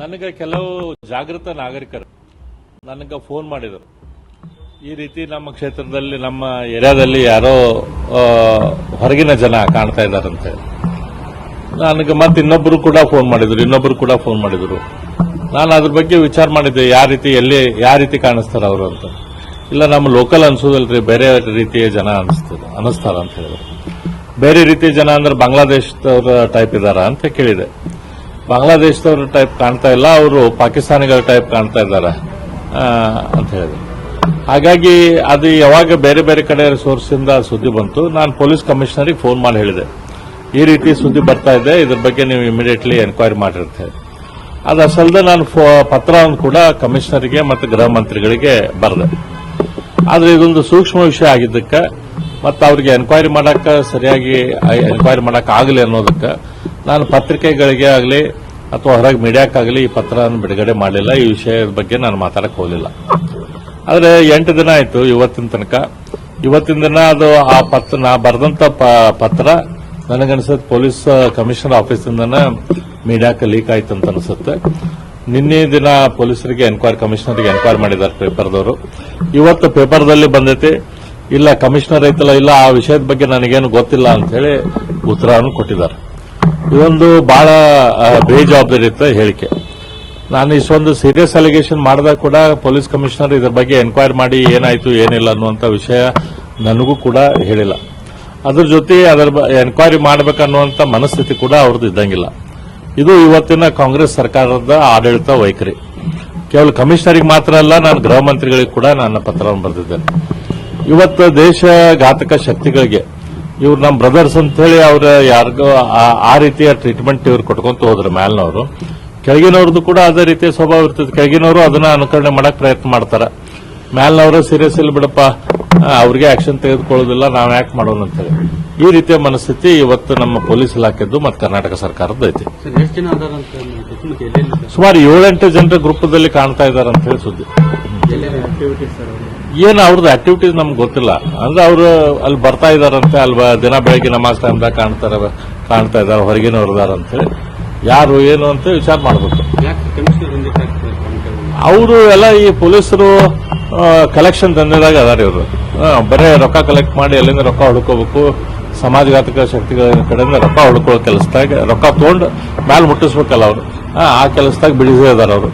ನನಗೆ ಕೆಲವು ಜಾಗೃತ ನಾಗರಿಕರು ನನಗೆ ಫೋನ್ ಮಾಡಿದರು. ಈ ರೀತಿ ನಮ್ಮ ಕ್ಷೇತ್ರದಲ್ಲಿ, ನಮ್ಮ ಏರಿಯಾದಲ್ಲಿ ಯಾರೋ ಹೊರಗಿನ ಜನ ಕಾಣ್ತಾ ಇದ್ದಾರಂತೆ. ನನಗೆ ಮತ್ತೆ ಇನ್ನೊಬ್ಬರು ಕೂಡ ಫೋನ್ ಮಾಡಿದ್ರು ಇನ್ನೊಬ್ಬರು ಕೂಡ ಫೋನ್ ಮಾಡಿದ್ರು. ನಾನು ಅದ್ರ ಬಗ್ಗೆ ವಿಚಾರ ಮಾಡಿದ್ದೆ, ಯಾವ ರೀತಿ, ಎಲ್ಲಿ, ಯಾವ ರೀತಿ ಕಾಣಿಸ್ತಾರೆ ಅವರು ಅಂತ. ಇಲ್ಲ, ನಮ್ಮ ಲೋಕಲ್ ಅನ್ಸೋದಲ್ರಿ, ಬೇರೆ ರೀತಿಯ ಜನ ಅನಿಸ್ತದೆ ಅನಿಸ್ತಾರ ಅಂತ ಹೇಳಿದ್ರು. ಬೇರೆ ರೀತಿ ಜನ ಅಂದ್ರೆ ಬಾಂಗ್ಲಾದೇಶದವ್ರ ಟೈಪ್ ಇದಾರ ಅಂತ ಕೇಳಿದೆ. ಬಾಂಗ್ಲಾದೇಶದವ್ರ ಟೈಪ್ ಕಾಣ್ತಾ ಇಲ್ಲ, ಅವರು ಪಾಕಿಸ್ತಾನಿಗಳ ಟೈಪ್ ಕಾಣ್ತಾ ಇದ್ದಾರೆ ಅಂತ ಹೇಳಿದೆ ಹಾಗಾಗಿ ಅದು ಯಾವಾಗ ಬೇರೆ ಬೇರೆ ಕಡೆ ಸೋರ್ಸ್ ಇಂದ ಸುದ್ದಿ ಬಂತು, ನಾನು ಪೊಲೀಸ್ ಕಮಿಷನರಿಗೆ ಫೋನ್ ಮಾಡಿ ಹೇಳಿದೆ. ಈ ರೀತಿ ಸುದ್ದಿ ಬರ್ತಾ ಇದೆ, ಇದ್ರ ಬಗ್ಗೆ ನೀವು ಇಮಿಡಿಯೇಟ್ಲಿ ಎನ್ಕ್ವೈರಿ ಮಾಡಿರ್ತೇವೆ ಅದು ಅಸಲ್ದೆ ನಾನು ಪತ್ರವನ್ನು ಕೂಡ ಕಮಿಷನರ್ಗೆ ಮತ್ತು ಗೃಹ ಮಂತ್ರಿಗಳಿಗೆ ಬರೆದೆ. ಆದರೆ ಇದೊಂದು ಸೂಕ್ಷ್ಮ ವಿಷಯ ಆಗಿದ್ದಕ್ಕೆ ಮತ್ತು ಅವ್ರಿಗೆ ಎನ್ಕ್ವೈರಿ ಮಾಡಕ್ಕೆ ಸರಿಯಾಗಿ ಎನ್ಕ್ವೈರಿ ಮಾಡಕ್ಕೆ ಆಗಲಿ ಅನ್ನೋದಕ್ಕೆ ನಾನು ಪತ್ರಿಕೆಗಳಿಗೆ ಆಗಲಿ ಅಥವಾ ಹೊರಗೆ ಮೀಡಿಯಾಕ್ಕಾಗಲಿ ಈ ಪತ್ರವನ್ನು ಬಿಡುಗಡೆ ಮಾಡಲಿಲ್ಲ. ಈ ವಿಷಯದ ಬಗ್ಗೆ ನಾನು ಮಾತಾಡಕ್ಕೆ ಹೋಗಲಿಲ್ಲ. ಆದರೆ ಎಂಟು ದಿನ ಆಯಿತು ಇವತ್ತಿನ ತನಕ. ಇವತ್ತಿನ ದಿನ ಅದು ಆ ಪತ್ರ, ನಾ ಬರೆದಂಥ ಪತ್ರ ನನಗನ್ಸುತ್ತೆ ಪೊಲೀಸ್ ಕಮಿಷನರ್ ಆಫೀಸಿಂದನೇ ಮೀಡಿಯಾಕ್ಕೆ ಲೀಕ್ ಆಯ್ತು ಅಂತ ಅನಿಸುತ್ತೆ. ನಿನ್ನೆ ದಿನ ಪೊಲೀಸರಿಗೆ ಎನ್ಕ್ವೈರಿ ಕಮಿಷನರ್ಗೆ ಎನ್ಕ್ವೈರಿ ಮಾಡಿದ್ದಾರೆ ಪೇಪರ್ದವರು. ಇವತ್ತು ಪೇಪರ್ದಲ್ಲಿ ಬಂದೈತಿ. ಇಲ್ಲ ಕಮಿಷನರ್ ಐತಲ್ಲ ಇಲ್ಲ, ಆ ವಿಷಯದ ಬಗ್ಗೆ ನನಗೇನು ಗೊತ್ತಿಲ್ಲ ಅಂತ ಹೇಳಿ ಉತ್ತರವನ್ನು ಕೊಟ್ಟಿದ್ದಾರೆ. ಇದೊಂದು ಬಹಳ ಬೇಜವಾಬ್ದಾರಿಯುತ ಹೇಳಿಕೆ. ನಾನು ಇಷ್ಟೊಂದು ಸೀರಿಯಸ್ ಅಲಿಗೇಷನ್ ಮಾಡಿದಾಗ ಕೂಡ ಪೊಲೀಸ್ ಕಮಿಷನರ್ ಇದರ ಬಗ್ಗೆ ಎನ್ಕ್ವೈರಿ ಮಾಡಿ ಏನಾಯಿತು, ಏನಿಲ್ಲ ಅನ್ನುವಂತ ವಿಷಯ ನನಗೂ ಕೂಡ ಹೇಳಿಲ್ಲ. ಅದ್ರ ಜೊತೆ ಅದರ ಎನ್ಕ್ವೈರಿ ಮಾಡಬೇಕನ್ನುವಂತ ಮನಸ್ಥಿತಿ ಕೂಡ ಅವ್ರದ್ದು ಇದ್ದಂಗಿಲ್ಲ. ಇದು ಇವತ್ತಿನ ಕಾಂಗ್ರೆಸ್ ಸರ್ಕಾರದ ಆಡಳಿತ ವೈಖರಿ. ಕೇವಲ ಕಮಿಷನರಿಗೆ ಮಾತ್ರ ಅಲ್ಲ, ನಾನು ಗೃಹ ಮಂತ್ರಿಗಳಿಗೆ ಕೂಡ ನನ್ನ ಪತ್ರವನ್ನು ಬರೆದಿದ್ದೇನೆ. ಇವತ್ತು ದೇಶ ಘಾತಕ ಶಕ್ತಿಗಳಿಗೆ ಇವ್ರು ನಮ್ಮ ಬ್ರದರ್ಸ್ ಅಂತ ಹೇಳಿ ಅವ್ರ ಯಾರಿಗೋ ಆ- ರೀತಿಯ ಟ್ರೀಟ್ಮೆಂಟ್ ಇವ್ರು ಕೊಟ್ಕೊಂತ ಹೋದ್ರು ಮ್ಯಾಲ್ನವರು. ಕೆಳಗಿನವ್ರದ್ದು ಕೂಡ ಅದೇ ರೀತಿಯ ಸ್ವಭಾವ ಇರ್ತದೆ. ಕೆಳಗಿನವರು ಅದನ್ನ ಅನುಕರಣೆ ಮಾಡಕ್ ಪ್ರಯತ್ನ ಮಾಡ್ತಾರೆ. ಮ್ಯಾಲ್ನವರು ಸೀರಿಯಸ್ ಇಲ್ಲಿ ಬಿಡಪ್ಪ ಅವ್ರಿಗೆ ಆಕ್ಷನ್ ತೆಗೆದುಕೊಳ್ಳೋದಿಲ್ಲ ನಾವು ಯಾಕೆ ಮಾಡೋಣ ಅಂತೇಳಿ. ಈ ರೀತಿಯ ಮನಸ್ಥಿತಿ ಇವತ್ತು ನಮ್ಮ ಪೊಲೀಸ್ ಇಲಾಖೆದ್ದು ಮತ್ತು ಕರ್ನಾಟಕ ಸರ್ಕಾರದ್ದು ಐತಿ. ಸುಮಾರು ಏಳೆಂಟು ಜನರ ಗ್ರೂಪದಲ್ಲಿ ಕಾಣ್ತಾ ಇದ್ದಾರೆ ಅಂತ ಹೇಳಿ ಸುದ್ದಿ. ಏನು ಅವ್ರದ್ದು ಆಕ್ಟಿವಿಟೀಸ್ ನಮ್ಗೆ ಗೊತ್ತಿಲ್ಲ. ಅಂದ್ರೆ ಅವರು ಅಲ್ಲಿ ಬರ್ತಾ ಇದಾರಂತೆ ಅಲ್ವಾ ದಿನ ಬೆಳಗ್ಗೆ ನಮಾಜ್ ಟೈಮ್ದಾಗ ಕಾಣ್ತಾರ ಕಾಣ್ತಾ ಇದ್ದಾರೆ ಹೊರಗಿನವ್ರು ಹೊರದಾರಂತೆ ಯಾರು ಏನು ಅಂತ ವಿಚಾರ ಮಾಡಬೇಕು. ಅವರು ಎಲ್ಲ ಈ ಪೊಲೀಸರು ಕಲೆಕ್ಷನ್ ದಂಧೆದಾಗ ಅದಾರ ಇವರು. ಬರೀ ರೊಕ್ಕ ಕಲೆಕ್ಟ್ ಮಾಡಿ ಎಲ್ಲಿಂದ ರೊಕ್ಕ ಹುಡ್ಕೋಬೇಕು ಸಮಾಜಘಾತಕ ಶಕ್ತಿಗಳ ಕಡೆಯಿಂದ ರೊಕ್ಕ ಹುಡ್ಕೊಳ್ಳೋ ಕೆಲಸದಾಗ ರೊಕ್ಕ ತೊಗೊಂಡು ಮ್ಯಾಲ್ ಮುಟ್ಟಿಸ್ಬೇಕಲ್ಲ ಅವರು. ಆ ಕೆಲಸದಾಗ ಬಿಡಿಸೇ ಇದಾರೆ ಅವರು.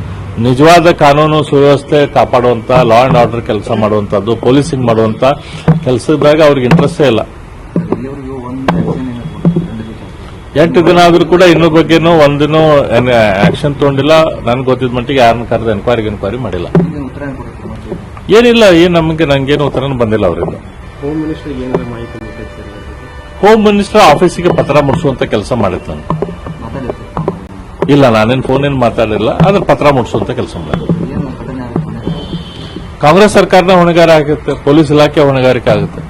ನಿಜವಾದ ಕಾನೂನು ಸುವ್ಯವಸ್ಥೆ ಕಾಪಾಡುವಂತ ಲಾ ಅಂಡ್ ಆರ್ಡರ್ ಕೆಲಸ ಮಾಡುವಂತದ್ದು ಪೊಲೀಸಿಂಗ್ ಮಾಡುವಂತ ಕೆಲಸದಾಗ ಅವ್ರಿಗೆ ಇಂಟ್ರೆಸ್ಟೇ ಇಲ್ಲ. ಎಂಟು ದಿನ ಆದರೂ ಕೂಡ ಇನ್ನೂ ಬಗ್ಗೆನೂ ಒಂದಿನೂ ಆಕ್ಷನ್ ತಗೊಂಡಿಲ್ಲ. ನನ್ಗೆ ಗೊತ್ತಿದ್ದ ಮಟ್ಟಿಗೆ ಯಾರನ್ನ ಕರೆದು ಎನ್ಕ್ವೈರಿಗೆ ಎನ್ಕ್ವೈರಿ ಮಾಡಿಲ್ಲ. ಉತ್ತರ ಏನಿಲ್ಲ ಏನ್ ನಮಗೆ ನಂಗೇನು ಉತ್ತರನೂ ಬಂದಿಲ್ಲ ಅವರಿಂದ. ಹೋಮ್ ಬಗ್ಗೆ? ಮಿನಿಸ್ಟರ್ ಆಫೀಸಿಗೆ ಪತ್ರ ಮುಡಿಸುವಂತ ಕೆಲಸ ಮಾಡಿತ್ತು ನಾನು. ಇಲ್ಲ ನಾನೇನು ಫೋನ್ ಏನು ಮಾತಾಡಿಲ್ಲ ಆದ್ರೆ ಪತ್ರ ಮುಟ್ಸುವಂತ ಕೆಲಸ ಮಾಡಿದೆ. ಕಾಂಗ್ರೆಸ್ ಸರ್ಕಾರನ ಹೊಣೆಗಾರ ಆಗುತ್ತೆ ಪೊಲೀಸ್ ಇಲಾಖೆ ಹೊಣೆಗಾರಿಕೆ ಆಗುತ್ತೆ.